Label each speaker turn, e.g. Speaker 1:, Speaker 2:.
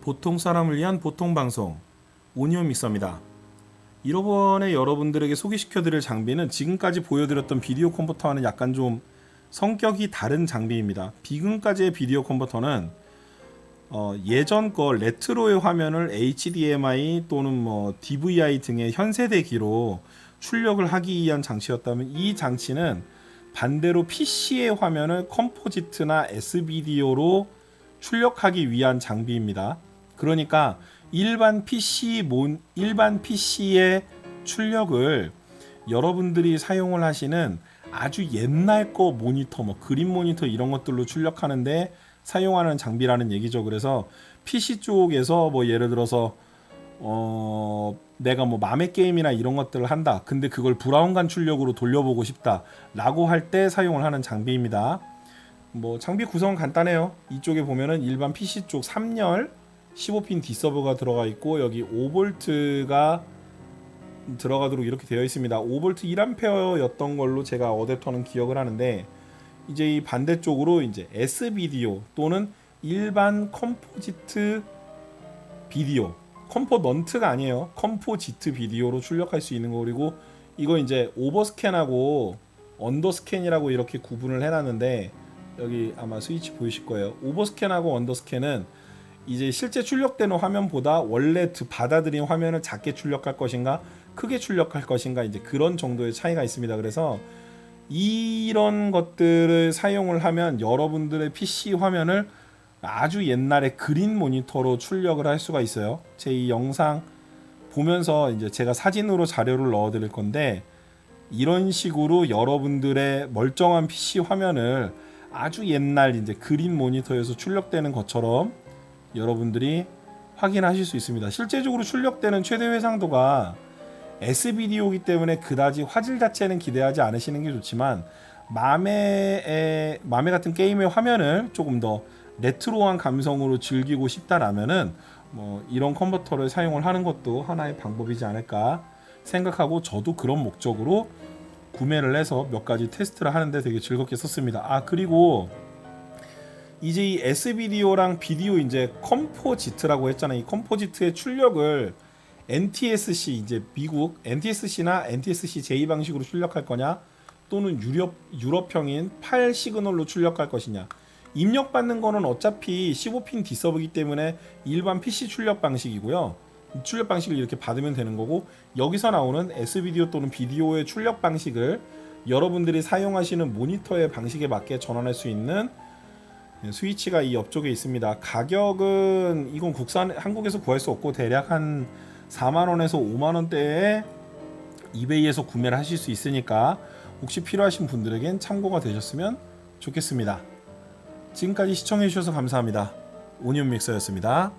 Speaker 1: 보통 사람을 위한 보통 방송 오니온 믹서입니다. 이번에 여러분들에게 소개시켜드릴 장비는 지금까지 보여드렸던 비디오 컨버터와는 약간 좀 성격이 다른 장비입니다. 비금까지의 비디오 컨버터는 어, 예전 거 레트로의 화면을 HDMI 또는 뭐 DVI 등의 현세대기로 출력을 하기 위한 장치였다면 이 장치는 반대로 PC의 화면을 컴포지트나 S비디오로 출력하기 위한 장비입니다. 그러니까 일반 PC 몬 일반 PC의 출력을 여러분들이 사용을 하시는 아주 옛날 거 모니터 뭐 그림 모니터 이런 것들로 출력하는데 사용하는 장비라는 얘기죠. 그래서 PC 쪽에서 뭐 예를 들어서 어 내가 뭐 맘의 게임이나 이런 것들을 한다. 근데 그걸 브라운관 출력으로 돌려보고 싶다라고 할 때 사용을 하는 장비입니다. 뭐 장비 구성은 간단해요. 이쪽에 보면은 일반 PC 쪽 3열 15핀 D 서버가 들어가 있고 여기 5볼트가 들어가도록 이렇게 되어 있습니다. 5볼트 1암페어였던 걸로 제가 어댑터는 기억을 하는데 이제 이 반대쪽으로 이제 S 비디오 또는 일반 컴포지트 비디오 컴포넌트가 아니에요. 컴포지트 비디오로 출력할 수 있는 거 그리고 이거 이제 오버스캔하고 언더스캔이라고 이렇게 구분을 해놨는데 여기 아마 스위치 보이실 거예요. 오버스캔하고 언더스캔은 이제 실제 출력되는 화면보다 원래 드- 받아들인 화면을 작게 출력할 것인가 크게 출력할 것인가 이제 그런 정도의 차이가 있습니다. 그래서 이런 것들을 사용을 하면 여러분들의 PC 화면을 아주 옛날에 그린 모니터로 출력을 할 수가 있어요. 제 이 영상 보면서 이제 제가 사진으로 자료를 넣어 드릴 건데 이런 식으로 여러분들의 멀쩡한 PC 화면을 아주 옛날 이제 그린 모니터에서 출력되는 것처럼 여러분들이 확인하실 수 있습니다. 실제적으로 출력되는 최대 해상도가 S비디오이기 때문에 그다지 화질 자체는 기대하지 않으시는 게 좋지만 맘의 맘의 같은 게임의 화면을 조금 더 레트로한 감성으로 즐기고 싶다라면은 뭐 이런 컨버터를 사용을 하는 것도 하나의 방법이지 않을까 생각하고 저도 그런 목적으로 구매를 해서 몇 가지 테스트를 하는데 되게 즐겁게 썼습니다. 아 그리고 이제 이 S비디오랑 비디오 이제 컴포지트라고 했잖아요. 이 컴포지트의 출력을 NTSC 이제 미국 NTSC나 NTSC 제2 방식으로 출력할 거냐 또는 유럽 유럽형인 8 시그널로 출력할 것이냐 입력받는 거는 어차피 15핀 디서브이기 때문에 일반 PC 출력 방식이고요. 이 출력 방식을 이렇게 받으면 되는 거고 여기서 나오는 S비디오 또는 비디오의 출력 방식을 여러분들이 사용하시는 모니터의 방식에 맞게 전환할 수 있는 예, 스위치가 이 옆쪽에 있습니다. 가격은 이건 국산 한국에서 구할 수 없고 대략 한 4만 원에서 5만 원대에 이베이에서 구매를 하실 수 있으니까 혹시 필요하신 분들에겐 참고가 되셨으면 좋겠습니다. 지금까지 시청해 주셔서 감사합니다. 오니온 믹서였습니다.